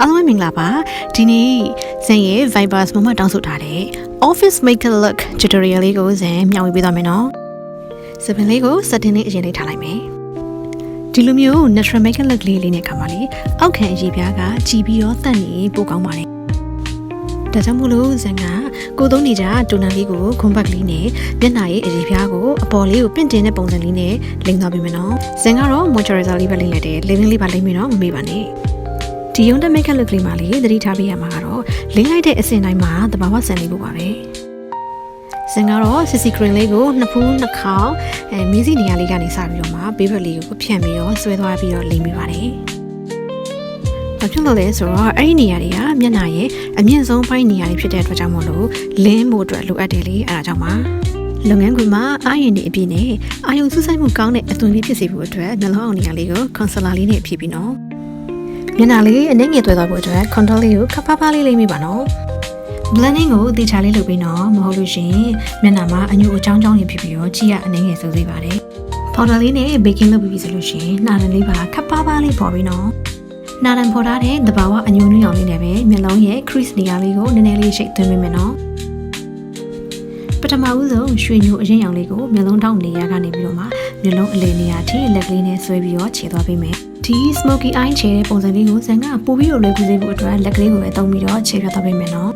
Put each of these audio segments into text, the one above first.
အားလုံးပဲမင်္ဂလာပါဒီနေ့ဇန်ရဲ့ Vibers မှာမှတောင်းဆိုထားတဲ့ Office Maker Look tutorial လေးကိုဇန်မျှဝေပေးသွားမယ်နော်စပင်လေးကို setting လေးအရင်လေးထားလိုက်မယ်ဒီလိုမျိုး natural maker look လေးလေးနဲ့ခါပါလေအောက်ခံအရေးပြားကကြည်ပြီးတော့တန့်နေပိုကောင်းပါတယ်ဒါကြောင့်မို့လို့ဇန်ကကိုသုံးနေကြတူနာလေးကိုခွန်ဘတ်လေးနဲ့မျက်နှာရဲ့အရေးပြားကိုအပေါ်လေးကိုပင့်တင်တဲ့ပုံစံလေးနဲ့လိမ့်သွားပေးမယ်နော်ဇန်ကတော့ moisturizer လေးပဲလိမ့်လိုက်တယ် living လေးပါလိမ့်မယ်နော်မမေ့ပါနဲ့ ဒီရုံးတက်မိတ်ခက်လုတ်ကလေးမှလေးသတိထားပေးရမှာကတော့လင်းလိုက်တဲ့အစင်တိုင်းမှာတဘာဝဆန်လေးဖို့ပါပဲစင်ကတော့စီစီခရင်လေးကိုနှစ်ဖူးနှစ်ခေါက်အဲမီးစီနေရာလေးကနေစပြီးတော့မှဘေးဘက်လေးကိုဖြန့်ပြီးတော့ဆွဲသွားပြီးတော့လိမ်မိပါတယ်ဘာဖြစ်လို့လဲဆိုတော့အဲ့ဒီနေရာတွေကမျက်နှာရဲ့အမြင့်ဆုံးပိုင်းနေရာတွေဖြစ်တဲ့အတွက်ကြောင့်မို့လို့လင်းဖို့အတွက်လိုအပ်တယ်လေအဲဒါကြောင့်ပါလုပ်ငန်းခွင်မှာအာရုံနေအပြည့်နဲ့အာရုံစူးစိုက်မှုကောင်းတဲ့အသွင်လေးဖြစ်စေဖို့အတွက်နှလုံးအောင်နေရာလေးကို concealer လေးနဲ့ဖြည့်ပြီးနော် မျက်နှာလေးအနှဲငယ်တွေ့သွားဖို့အတွက် contour လေးကိုခပ်ဖားဖားလေးလိမ့်မိပါနော် blending ကိုတေချာလေးလုပ်ပြီးတော့မဟုတ်လို့ရှိရင်မျက်နှာမှာအညိုအချောင်းချောင်းရဖြစ်ပြီးတော့ကြည့်ရအနှဲငယ်ဆိုးစေပါတယ် powder လေးနဲ့ baking လုပ်ပြီးပြီဆိုလို့ရှိရင်နှာရန်လေးပါခပ်ဖားဖားလေးပေါ်ပြီးနော်နှာရန်ပေါ်ထားတဲ့တဘာဝအညိုနွေးအောင်လေးနဲ့ပဲမျက်လုံးရဲ့ crease နေရာလေးကိုနည်းနည်းလေးရှိတ်သွင်းပေးမယ်နော်ပထမဦးဆုံးရွှေညိုအရင်ရောင်လေးကိုမျက်လုံးတောက်နေရာကနေပြီးတော့မှမျက်လုံးအလယ်နေရာထိလက်ကလေးနဲ့ဆွဲပြီးတော့ခြေသွားပေးမယ် ဒီ smoky eye ခြေတဲ့ပုံစံလေးကိုဇန်ကပို့ပြီးတော့လွယ်ကူစေဖို့အတွက်လက်ကလေးကိုပဲတုံးပြီးတော့ခြေပြသွားပေးမယ်နော်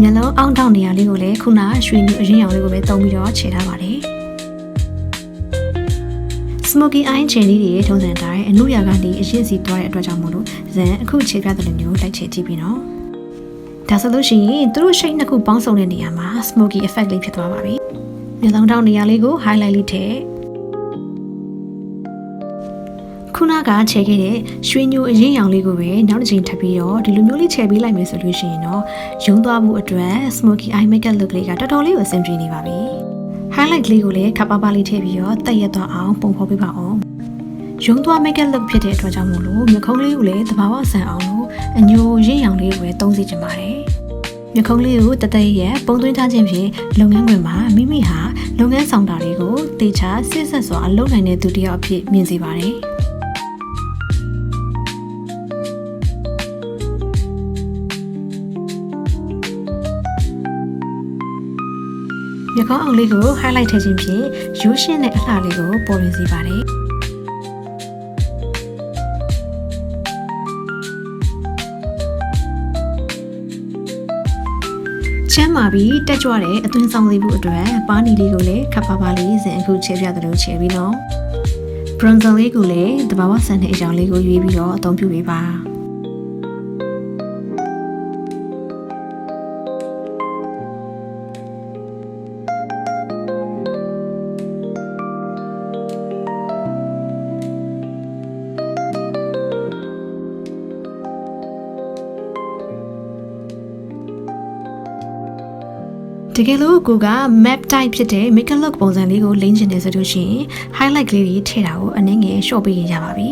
မျက်လုံးအောင်းတောက်နေရာလေးကိုလည်းခုနရွှေညိုအရင်ရောင်လေးကိုပဲတုံးပြီးတော့ခြေထားပါတယ် smoky eye ခြေလေးတွေထုံးစံတိုင်းအနုရာကနေအရင်စီသွားတဲ့အတွက်ကြောင့်မို့လို့ဇန်အခုခြေပြတဲ့လိုမျိုးလိုက်ခြေကြည့်ပြီးနော်ဒါဆိုလို့ရှိရင်သူတို့ရှိတ်နှစ်ခုပေါင်းစုံတဲ့နေရာမှာ smoky effect လေးဖြစ်သွားပါပြီမျက်လုံးတောက်နေရာလေးကို highlight လေးထည့် ခုနကခြေခဲ့တဲ့ရွှေညိုအရင်ရောင်လေးကိုပဲနောက်တစ်ချိန်ထပ်ပြီးတော့ဒီလိုမျိုးလေးခြေပေးလိုက်မယ်ဆိုလို့ရှိရင်တော့ယုံသွားမှုအတွက် smoky eye makeup look လေးကတော်တော်လေးကိုအဆင်ပြေနေပါပြီ highlight လေးကိုလည်းခပ်ပါးပါးလေးထည့်ပြီးတော့တက်ရက်သွားအောင်ပုံဖော်ပေးပါအောင်ရုံးသွား makeup look ဖြစ်တဲ့အတွက်ကြောင့်မို့လို့မျက်ခုံးလေးကိုလည်းသဘာဝဆန်အောင်လို့အညိုရင့်ရောင်လေးကိုပဲသုံးစီချင်ပါတယ်မျက်ခုံးလေးကိုတသက်ရဲ့ပုံသွင်းထားခြင်းဖြင့်လုပ်ငန်းခွင်မှာမိမိဟာလုပ်ငန်းဆောင်တာတွေကိုတေချာစစ်ဆက်စွာလုပ်နိုင်တဲ့သူတစ်ယောက်အဖြစ်မြင်စေပါတယ် မျက်ခုံးအောင်လေးကို highlight ထည့်ခြင်းဖြင့်ရိုးရှင်းတဲ့အလှလေးကိုပေါ်လွင်စေပါတယ်ချမ်းမာပြီးတက်ကြွတဲ့အသွင်ဆောင်စေဖို့အတွက်ပါနီလေးကိုလည်းခပ်ပါးပါးလေးစဉ်အခုချဲပြသလိုချဲပြီးတော့ bronzer လေးကိုလည်းတဘာဝဆန်တဲ့အကြောင်းလေးကိုရွေးပြီးတော့အသုံးပြုပေးပါ တကယ်လို့ကိုက map type ဖြစ်တဲ့ make up look ပုံစံလေးကိုလိမ့်ချင်တယ်ဆိုလို့ရှိရင် highlight ကလေးတွေထည့်တာကိုအနည်းငယ် short ပေးရင်ရပါပြီ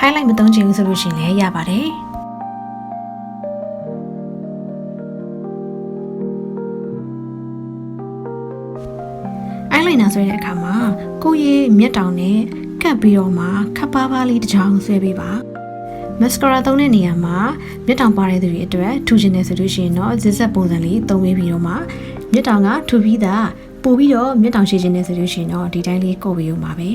highlight မသုံးချင်ဘူးဆိုလို့ရှိရင်လည်းရပါတယ် eyeliner ဆွဲတဲ့အခါမှာကိုယ့်ရဲ့မျက်တောင်နဲ့ကပ်ပြီးတော့မှခပ်ပါးပါးလေးတစ်ချောင်းဆွဲပေးပါ mascara သုံးတဲ့နေရာမှာမျက်တောင်ပါတဲ့သူတွေအတွက်ထူချင်တယ်ဆိုလို့ရှိရင်တော့ zigzag ပုံစံလေးသုံးပေးပြီးတော့မှ မျက်တောင်ကထူပြီးသားပို့ပြီးတော့မျက်တောင်ရှိချင်တယ်ဆိုလို့ရှိရင်တော့ဒီတိုင်းလေးကို့ပြီးဦးမှာပဲ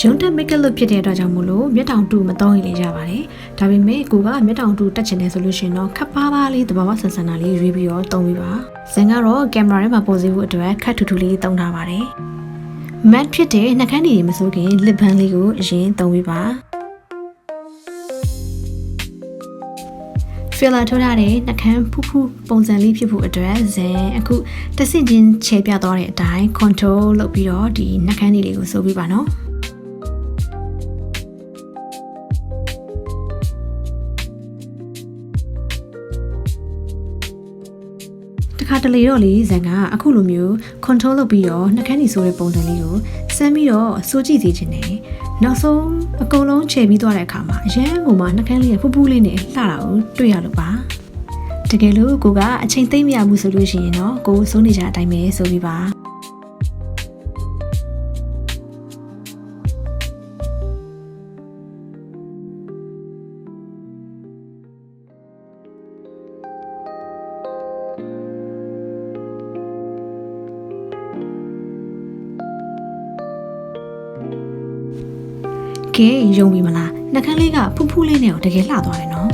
ရုံတက် make up look ဖြစ်တဲ့အတွက်ကြောင့်မို့လို့မျက်တောင်တူမသုံးရင်လည်းရပါတယ်ဒါပေမဲ့ကိုကမျက်တောင်တူတက်ချင်တယ်ဆိုလို့ရှိရင်တော့ခပ်ပါးပါးလေးတဘာဝဆန်ဆန်တာလေးရွေးပြီးတော့သုံးပေးပါဇင်ကတော့ကင်မရာထဲမှာပို့စေဖို့အတွက်ခက်ထူထူလေးသုံးထားပါတယ် matte ဖြစ်တဲ့နှာခမ်းတွေမစိုးခင် lip balm လေးကိုအရင်သုံးပေးပါ filler ထိုးထားတဲ့နှာခမ်းဖူးဖူးပုံစံလေးဖြစ်ဖို့အတွက်ဇင်အခုတဆင့်ချင်းခြေပြသွားတဲ့အတိုင်း control လုပ်ပြီးတော့ဒီနှာခမ်းလေးတွေကိုစိုးပေးပါနော် တခါတလေတော့လေဇန်ကအခုလိုမျိုး control လုပ်ပြီးတော့နှာခမ်းနေဆိုတဲ့ပုံစံလေးကိုစမ်းပြီးတော့စိုးကြည့်စီခြင်းနဲ့နောက်ဆုံးအကုန်လုံးခြေပြီးသွားတဲ့အခါမှာအရန်ကိုမှနှာခမ်းလေးကဖူးဖူးလေးနဲ့လှတာကိုတွေ့ရလို့ပါတကယ်လို့ကိုကအချိန်သိမ့်မရဘူးဆိုလို့ရှိရင်တော့ကိုစိုးနေကြအတိုင်းပဲဆိုပြီးပါ ကယ်ယုံပြီမလားနှကန်းလေးကဖူးဖူးလေးနဲ့ကိုတကယ်လှသွားတယ်နော်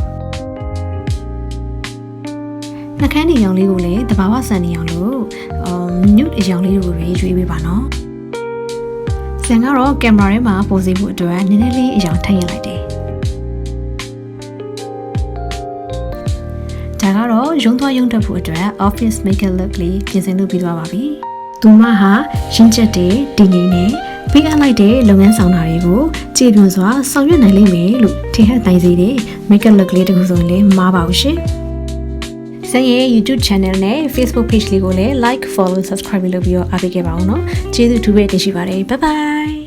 နှကန်းနေရောင်လေးကိုလည်းတဘာဝဆန်နေအောင်လို့အမ်နျူတ်အရောင်လေးကိုရွေးရွေးပေးပါနော်ဆန်ကတော့ကင်မရာထဲမှာပုံစံမှုအတွက်နည်းနည်းလေးအရောင်ထည့်ရလိုက်တယ်ဒါကတော့ရုံးသွားရုံးတက်ဖို့အတွက် office makeup look လေးပြင်ဆင်လုပ်ပြီးသွားပါပြီ။သူမဟာရင်းချက်တဲ့တည်ငြိမ်တဲ့ ပေးအပ်လိုက်တဲ့လုပ်ငန်းဆောင်တာတွေကိုကြည်ပြွန်စွာဆောင်ရွက်နိုင်လိမ့်မယ်လို့ထင်ဟပ်နိုင်စေတဲ့ makeup look လေးတစ်ခုဆိုရင်လည်းမပါဘူးရှင်။ဆင်ရဲ့ YouTube channel နဲ့ Facebook page လေးကိုလည်း like, follow, subscribe လုပ်ပြီးတော့အားပေးခဲ့ပါဦးနော်။ကျေးဇူးတူပဲတင်ရှိပါတယ်။ Bye bye